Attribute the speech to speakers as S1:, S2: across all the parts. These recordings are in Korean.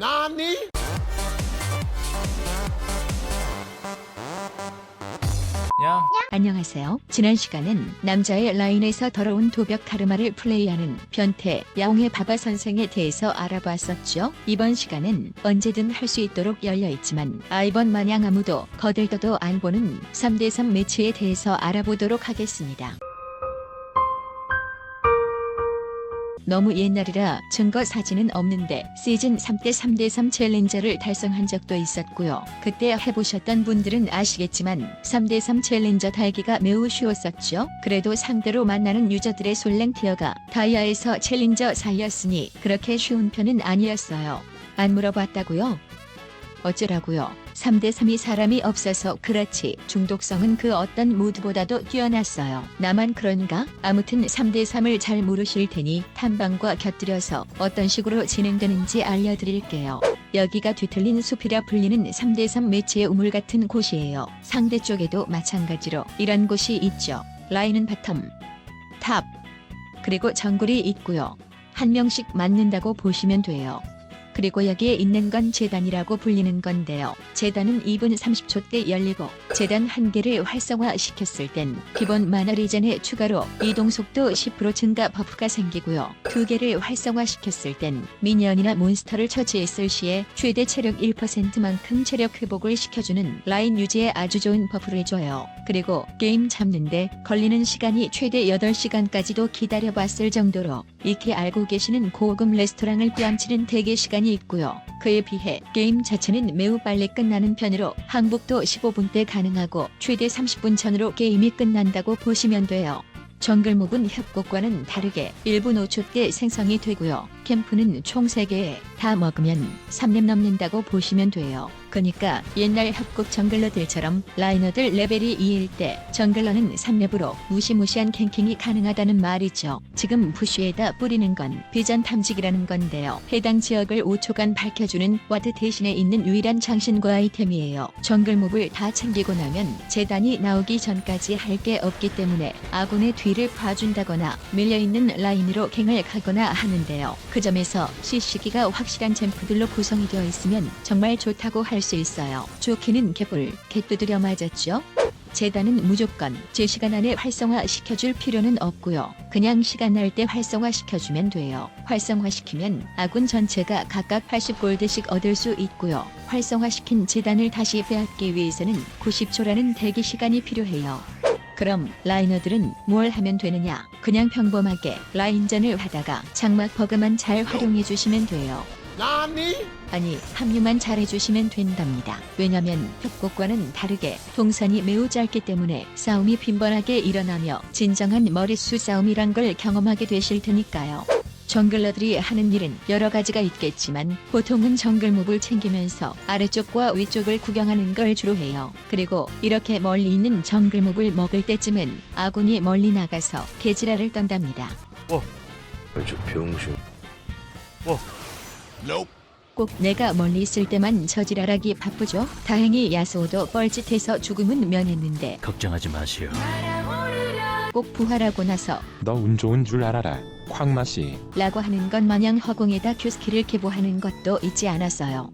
S1: 나니?
S2: 야,
S3: 안녕하세요. 지난 시간은 남자의 라인에서 더러운 도벽 카르마를 플레이하는 변태 야옹의 바바 선생에 대해서 알아봤었죠. 이번 시간은 언제든 할 수 있도록 열려 있지만 아이번 마냥 아무도 거들떠도 안 보는 3대3 매치에 대해서 알아보도록 하겠습니다. 너무 옛날이라 증거 사진은 없는데 시즌 3때 3대3 챌린저를 달성한 적도 있었고요. 그때 해보셨던 분들은 아시겠지만 3대3 챌린저 달기가 매우 쉬웠었죠. 그래도 상대로 만나는 유저들의 솔랭 티어가 다이아에서 챌린저 사이였으니 그렇게 쉬운 편은 아니었어요. 안 물어봤다고요? 어쩌라고요? 3대 3이 사람이 없어서 그렇지 중독성은 그 어떤 모드보다도 뛰어났어요. 나만 그런가? 아무튼 3대 3을 잘 모르실 테니 탐방과 곁들여서 어떤 식으로 진행되는지 알려드릴게요. 여기가 뒤틀린 숲이라 불리는 3대3 매치의 우물 같은 곳이에요. 상대 쪽에도 마찬가지로 이런 곳이 있죠. 라인은 바텀, 탑, 그리고 정글이 있고요. 한 명씩 맞는다고 보시면 돼요. 그리고 여기에 있는 건 재단이라고 불리는 건데요. 재단은 2분 30초 때 열리고 재단 한 개를 활성화시켰을 땐 기본 마나 리젠에 추가로 이동 속도 10% 증가 버프가 생기고요. 두 개를 활성화시켰을 땐 미니언이나 몬스터를 처치했을 시에 최대 체력 1%만큼 체력 회복을 시켜주는 라인 유지에 아주 좋은 버프를 줘요. 그리고 게임 잡는데 걸리는 시간이 최대 8시간까지도 기다려봤을 정도로 익히 알고 계시는 고급 레스토랑을 뺨치는 대기 시간이 있고요. 그에 비해 게임 자체는 매우 빨리 끝나는 편으로 항복도 15분대 가능하고 최대 30분 전으로 게임이 끝난다고 보시면 돼요. 정글목은 협곡과는 다르게 1분 5초 때 생성이 되고요. 캠프는 총 3개 다 먹으면 3렙 넘는다고 보시면 돼요. 그니까 옛날 협곡 정글러들처럼 라이너들 레벨이 2일 때 정글러는 3렙으로 무시무시한 갱킹이 가능하다는 말이죠. 지금 부쉬에다 뿌리는 건 비전 탐지기라는 건데요. 해당 지역을 5초간 밝혀주는 와드 대신에 있는 유일한 장신과 아이템이에요. 정글몹을 다 챙기고 나면 재단이 나오기 전까지 할 게 없기 때문에 아군의 뒤를 봐준다거나 밀려있는 라인으로 갱을 가거나 하는데요. 그 점에서 CC기가 확실한 챔프들로 구성이 되어 있으면 정말 좋다고 할수 있어요. 좋기는 개불, 개두드려 맞았죠? 재단은 무조건 제 시간 안에 활성화 시켜줄 필요는 없고요. 그냥 시간 날 때 활성화 시켜주면 돼요. 활성화시키면 아군 전체가 각각 80골드씩 얻을 수 있고요. 활성화시킨 재단을 다시 빼앗기 위해서는 90초라는 대기 시간이 필요해요. 그럼 라이너들은 뭘 하면 되느냐? 그냥 평범하게 라인전을 하다가 장막 버그만 잘 활용해 주시면 돼요.
S1: 나니?
S3: 아니 합류만 잘해주시면 된답니다. 왜냐면 협곡과는 다르게 동선이 매우 짧기 때문에 싸움이 빈번하게 일어나며 진정한 머릿수 싸움이란 걸 경험하게 되실 테니까요. 정글러들이 하는 일은 여러 가지가 있겠지만 보통은 정글몹을 챙기면서 아래쪽과 위쪽을 구경하는 걸 주로 해요. 그리고 이렇게 멀리 있는 정글몹을 먹을 때쯤은 아군이 멀리 나가서 개지랄을 떤답니다.
S4: 저 병신
S1: Nope.
S3: 꼭 내가 멀리 있을 때만 저지랄하기 바쁘죠. 다행히 야스오도 뻘짓해서 죽음은 면했는데
S2: 걱정하지 마시오.
S3: 꼭 부활하고 나서
S5: 너 운 좋은 줄 알아라. 쾅마씨.
S3: 라고 하는 것 마냥 허공에다 큐스키를 개보하는 것도 있지 않았어요.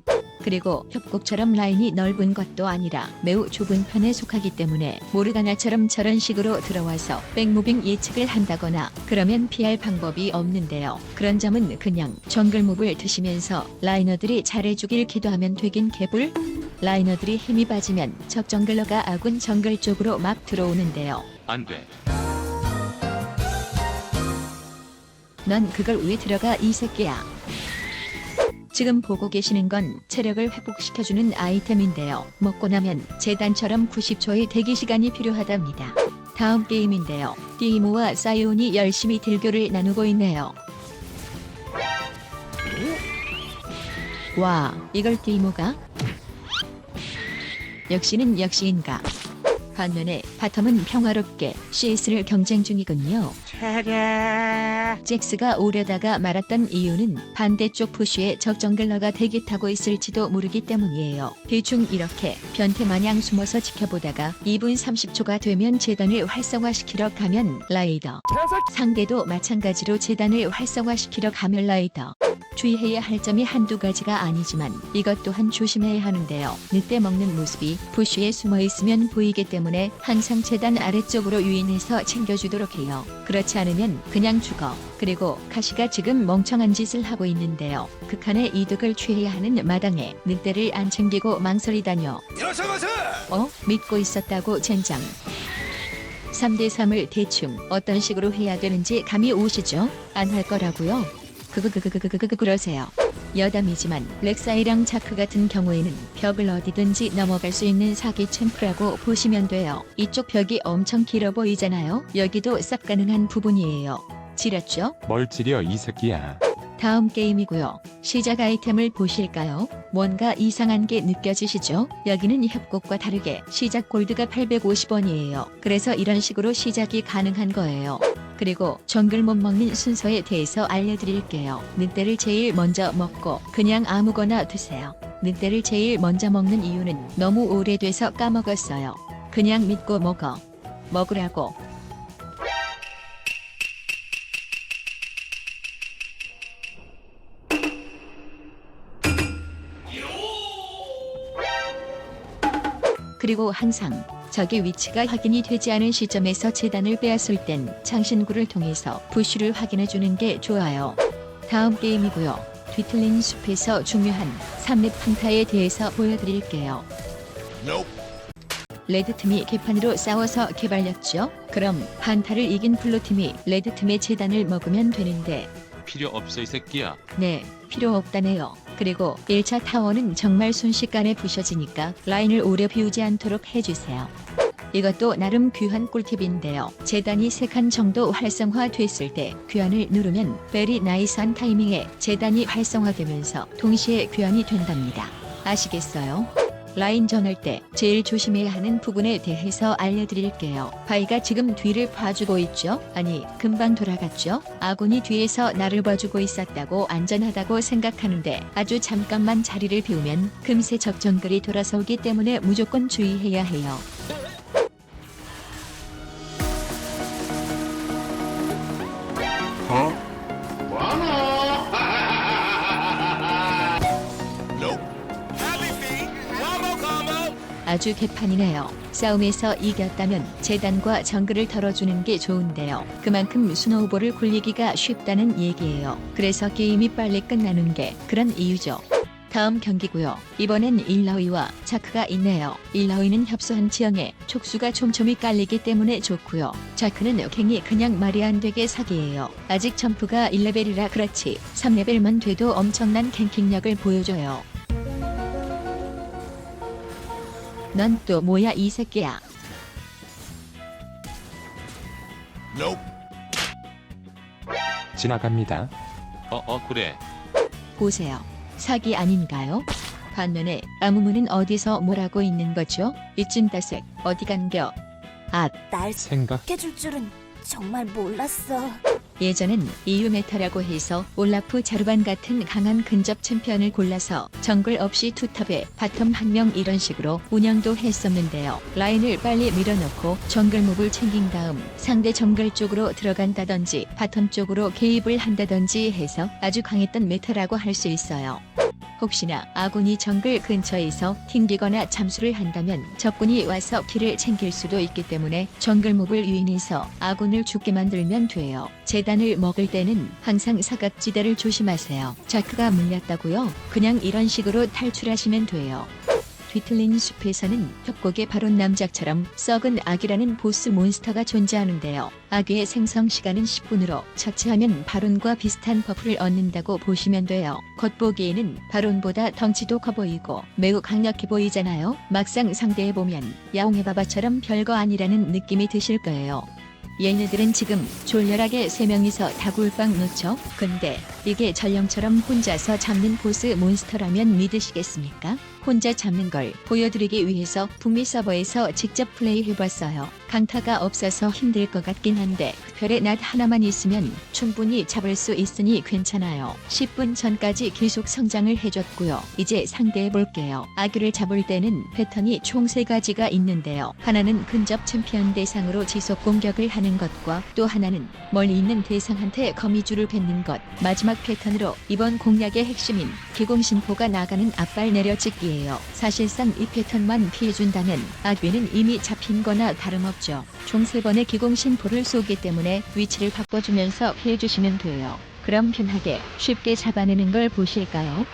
S3: 그리고 협곡처럼 라인이 넓은 것도 아니라 매우 좁은 편에 속하기 때문에 모르가나처럼 저런 식으로 들어와서 백무빙 예측을 한다거나 그러면 피할 방법이 없는데요. 그런 점은 그냥 정글몹을 드시면서 라이너들이 잘해주길 기도하면 되긴 개불? 라이너들이 힘이 빠지면 적 정글러가 아군 정글 쪽으로 막 들어오는데요.
S4: 안 돼.
S3: 넌 그걸 왜 들어가 이 새끼야. 지금 보고 계시는 건 체력을 회복시켜주는 아이템인데요. 먹고 나면 재단처럼 90초의 대기 시간이 필요하답니다. 다음 게임인데요. 디모와 사이온이 열심히 딜교를 나누고 있네요. 와, 이걸 디모가? 역시는 역시인가. 반면에 바텀은 평화롭게 CS를 경쟁 중이군요. 잭스가 오려다가 말았던 이유는 반대쪽 푸쉬에 적 정글러가 대기 타고 있을지도 모르기 때문이에요. 대충 이렇게 변태 마냥 숨어서 지켜보다가 2분 30초가 되면 재단을 활성화시키러 가면 라이더. 상대도 마찬가지로 재단을 활성화시키러 가면 라이더. 주의해야 할 점이 한두 가지가 아니지만 이것 또한 조심해야 하는데요. 늑대 먹는 모습이 부쉬에 숨어 있으면 보이기 때문에 항상 재단 아래쪽으로 유인해서 챙겨주도록 해요. 그렇지 않으면 그냥 죽어. 그리고 카시가 지금 멍청한 짓을 하고 있는데요. 극한의 이득을 취해야 하는 마당에 늑대를 안 챙기고 망설이다뇨. 어? 믿고 있었다고 젠장. 3대3을 대충 어떤 식으로 해야 되는지 감이 오시죠? 안 할 거라고요? 그그그그그그그 그러세요. 여담이지만 렉사이랑 자크 같은 경우에는 벽을 어디든지 넘어갈 수 있는 사기 챔프라고 보시면 돼요. 이쪽 벽이 엄청 길어 보이잖아요. 여기도 싹 가능한 부분이에요. 지렸죠?
S5: 뭘 찌려 이 새끼야.
S3: 다음 게임이고요. 시작 아이템을 보실까요? 뭔가 이상한 게 느껴지시죠? 여기는 협곡과 다르게 시작 골드가 850원이에요. 그래서 이런 식으로 시작이 가능한 거예요. 그리고 정글 못 먹는 순서에 대해서 알려드릴게요. 늑대를 제일 먼저 먹고 그냥 아무거나 드세요. 늑대를 제일 먼저 먹는 이유는 너무 오래돼서 까먹었어요. 그냥 믿고 먹어. 먹으라고. 그리고 항상 적의 위치가 확인이 되지 않은 시점에서 재단을 빼앗을 땐 창신구를 통해서 부쉬를 확인해 주는 게 좋아요. 다음 게임이고요. 뒤틀린 숲에서 중요한 삼립 판타에 대해서 보여드릴게요. 레드팀이 개판으로 싸워서 개발렸죠? 그럼 판타를 이긴 블루팀이 레드팀의 재단을 먹으면 되는데
S1: 필요 없어 이 새끼야.
S3: 네, 필요 없다네요. 그리고 1차 타워는 정말 순식간에 부셔지니까 라인을 오래 비우지 않도록 해주세요. 이것도 나름 귀한 꿀팁인데요. 재단이 3칸 정도 활성화 됐을 때 귀환을 누르면 베리 나이스한 타이밍에 재단이 활성화되면서 동시에 귀환이 된답니다. 아시겠어요? 라인 전할 때 제일 조심해야 하는 부분에 대해서 알려드릴게요. 바이가 지금 뒤를 봐주고 있죠? 아니, 금방 돌아갔죠? 아군이 뒤에서 나를 봐주고 있었다고 안전하다고 생각하는데 아주 잠깐만 자리를 비우면 금세 적정글이 돌아서기 때문에 무조건 주의해야 해요. 아주 개판이네요. 싸움에서 이겼다면 재단과 정글을 덜어주는 게 좋은데요. 그만큼 스노우볼을 굴리기가 쉽다는 얘기예요. 그래서 게임이 빨리 끝나는 게 그런 이유죠. 다음 경기고요. 이번엔 일라위와 자크가 있네요. 일라위는 협소한 지형에 촉수가 촘촘히 깔리기 때문에 좋고요. 자크는 갱이 그냥 말이 안 되게 사기예요. 아직 점프가 1레벨이라 그렇지 3레벨만 돼도 엄청난 갱킹력을 보여줘요. 넌 또 뭐야 이 새끼야.
S5: 지나갑니다.
S1: 어 어 그래.
S3: 보세요. 사기 아닌가요? 반면에 아무무는 어디서 뭐라고 있는 거죠? 이찐따색 어디 간겨? 아,
S6: 날
S5: 생각
S6: 해줄 줄은 정말 몰랐어.
S3: 예전엔 EU 메타라고 해서 올라프 자르반 같은 강한 근접 챔피언을 골라서 정글 없이 투탑에 바텀 한 명 이런 식으로 운영도 했었는데요. 라인을 빨리 밀어넣고 정글 몹을 챙긴 다음 상대 정글 쪽으로 들어간다든지 바텀 쪽으로 개입을 한다든지 해서 아주 강했던 메타라고 할 수 있어요. 혹시나 아군이 정글 근처에서 튕기거나 잠수를 한다면 적군이 와서 키를 챙길 수도 있기 때문에 정글 몹을 유인해서 아군을 죽게 만들면 돼요. 재단을 먹을 때는 항상 사각지대를 조심하세요. 자크가 물렸다고요? 그냥 이런 식으로 탈출하시면 돼요. 뒤틀린 숲에서는 협곡의 바론 남작처럼 썩은 악이라는 보스 몬스터가 존재하는데요. 악의 생성 시간은 10분으로 처치하면 바론과 비슷한 버프를 얻는다고 보시면 돼요. 겉보기에는 바론보다 덩치도 커 보이고 매우 강력해 보이잖아요. 막상 상대해보면 야옹의 바바처럼 별거 아니라는 느낌이 드실 거예요. 얘네들은 지금 졸렬하게 세 명이서 다굴빵 놓죠. 근데 이게 전령처럼 혼자서 잡는 보스 몬스터라면 믿으시겠습니까? 혼자 잡는 걸 보여드리기 위해서 북미 서버에서 직접 플레이해봤어요. 강타가 없어서 힘들 것 같긴 한데 별의 낫 하나만 있으면 충분히 잡을 수 있으니 괜찮아요. 10분 전까지 계속 성장을 해줬고요. 이제 상대해볼게요. 아기를 잡을 때는 패턴이 총 3가지가 있는데요. 하나는 근접 챔피언 대상으로 지속 공격을 하는 것과 또 하나는 멀리 있는 대상한테 거미줄을 뱉는 것. 마지막 패턴으로 이번 공략의 핵심인 기공신포가 나가는 앞발 내려찍기 예요. 사실상 이 패턴만 피해준다면 아귀는 이미 잡힌 거나 다름없죠. 총 3번의 기공신포를 쏘기 때문에 위치를 바꿔주면서 피해주시면 돼요. 그럼 편하게 쉽게 잡아내는 걸 보실까요?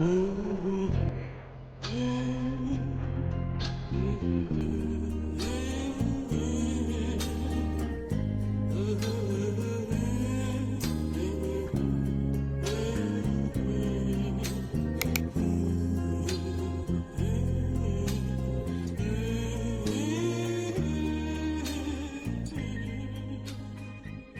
S3: Mm-hmm.